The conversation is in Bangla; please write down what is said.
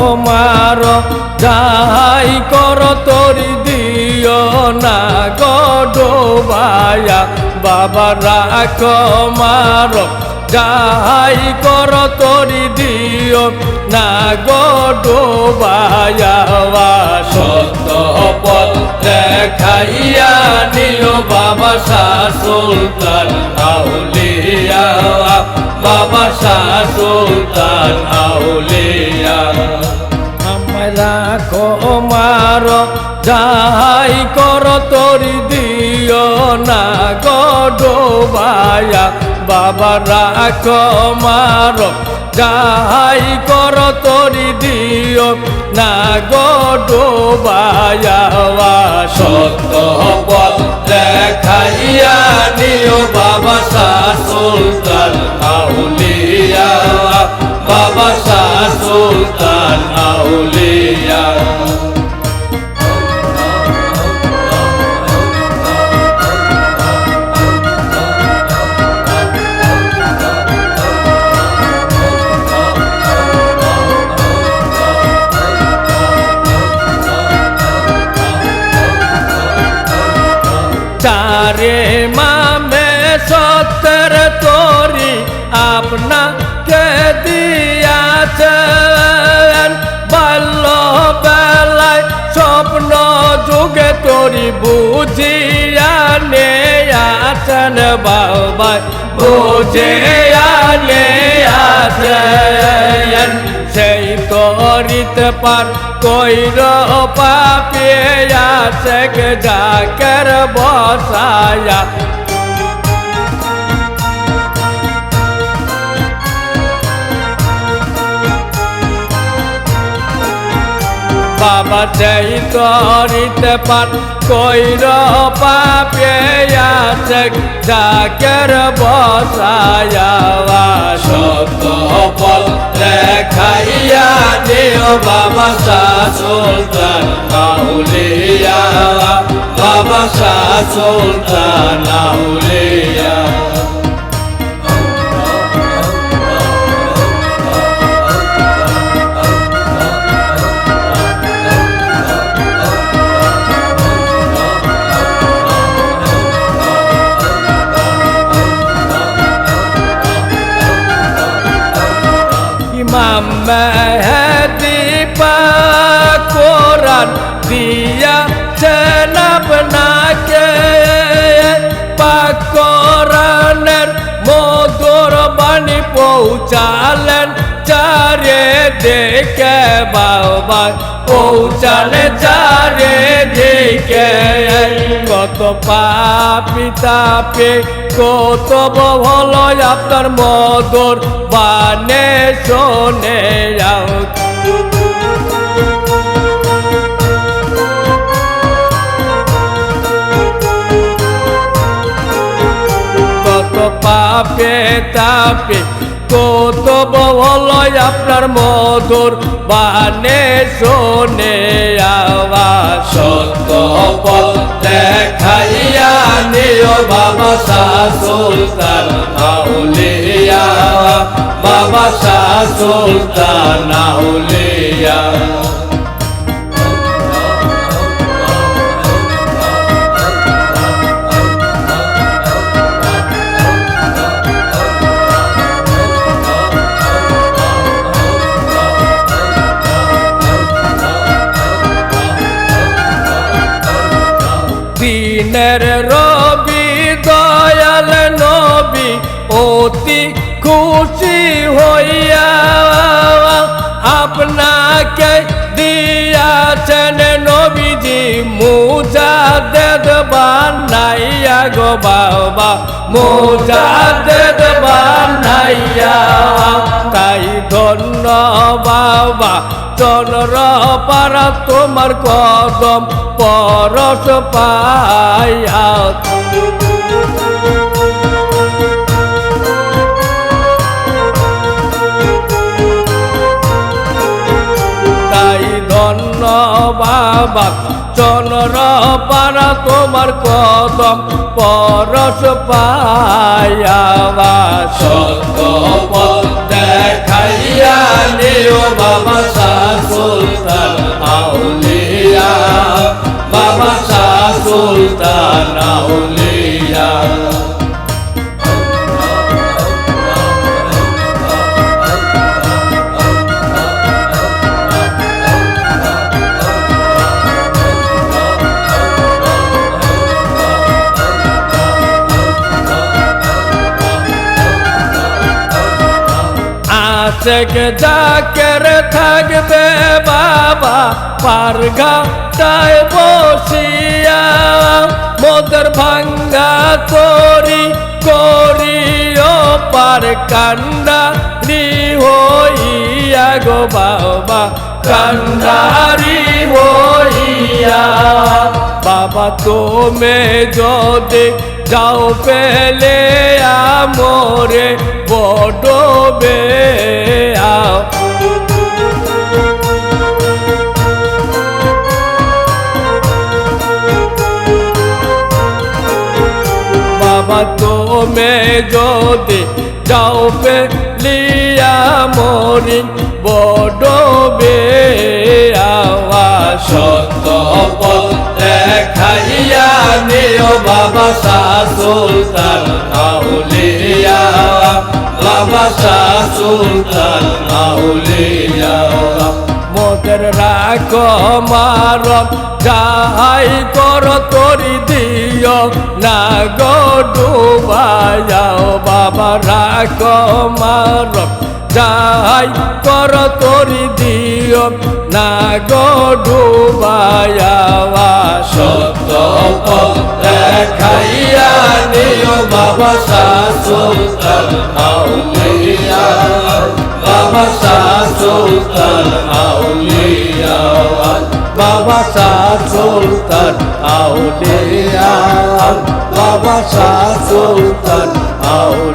কমার যাই কর তরি দিও না গডোবায়া বাবা রাখ মার যাই কর তরি দিও, না গডোবায়া সত্য পথ দেখাইয়া নিও বাবা শাহ সুলতান, আউলিয়া বাবা শাহ সুলতান, আউলিয়া। আমরা কমার যাই কর তরি দিও, না গডোবায়া বাবা রাখ মার যাই কর তরি দিও। না গডোবায়া সত্য পথ চারে মামে সত্তর তোরি আপনাকে দিয়াছেন বাল্য বেলায় স্বপ্ন যুগে তোরি বুঝিয়া নে আছেন বাবা বুঝিয়া নে আছেন সেই তরিতে পার কইর পাপে আছে জাকের বসায়া। বাবা সেই তরিতে পার, কইর পাপে আছে জাকের বসায়া। সত্য ফল দেখাইয়া বাবা শাহ সুলতান আউলিয়া বাবা শাহ সুলতান আউলিয়া ইমাম মেহেদি কোরআন দিয়া চেন আপনাকে পাক কোরআনের মধুর বাণী পৌঁছালেন চারে দেখে বাবা পৌঁছালে চারে দেখে কত পাপি তাপে কত বহল আপনার মধুর বানে শোনে যাও পাপে, তাপে। কত বহল আপনার মধুর বানে শোনে আওয়াজ। সত্য পথ দেখাইয়া নিও বাবা সুলতান আউলিয়া বাবা সুলতান আউলিয়া দিনের রবি, দয়াল নবী, অতি খুশি হইয়া আপনাকে দিয়াছেন নবীজি মুজাদেদ বানাইয়া গো বাবা মুজাদেদ বানাইয়া। তাই ধন্য বাবা, চন্দ্র পারা তোমার কদম পরশ হাত তাই বাবা চনর পারা তোমার কদম, পরশ পায়াবা সত পথ দেখাইয়া নিও বাবা সাসুলতান আশেক জাকের থাকবে বাবা পারঘাটায় বসিয়া মোদের ভাঙ্গা তরি করিও পার কান্ডারি হইয়া গো বাবা, কান্ডারি হইয়া। বাবা, তুমি যদি যাও পেলে আমরে বডবে আও বাবা তুমি যদি যাও পেলিয়া মরি বডবে বাবা শাহ সুলতান আউলিয়া মোদের রাখ মার যাই কর তরি দিও না গো ডুবাইয়াও বাবা রাখ মার যাই কর তরি দিও না গো ডুবাইয়াওয়া সত্য দেখাইয়া নিও বাবা আউলিয়া বাবা সুলতান আউলিয়া বাবা সুলতান আউলিয়া বাবা সুলতান আউলিয়া।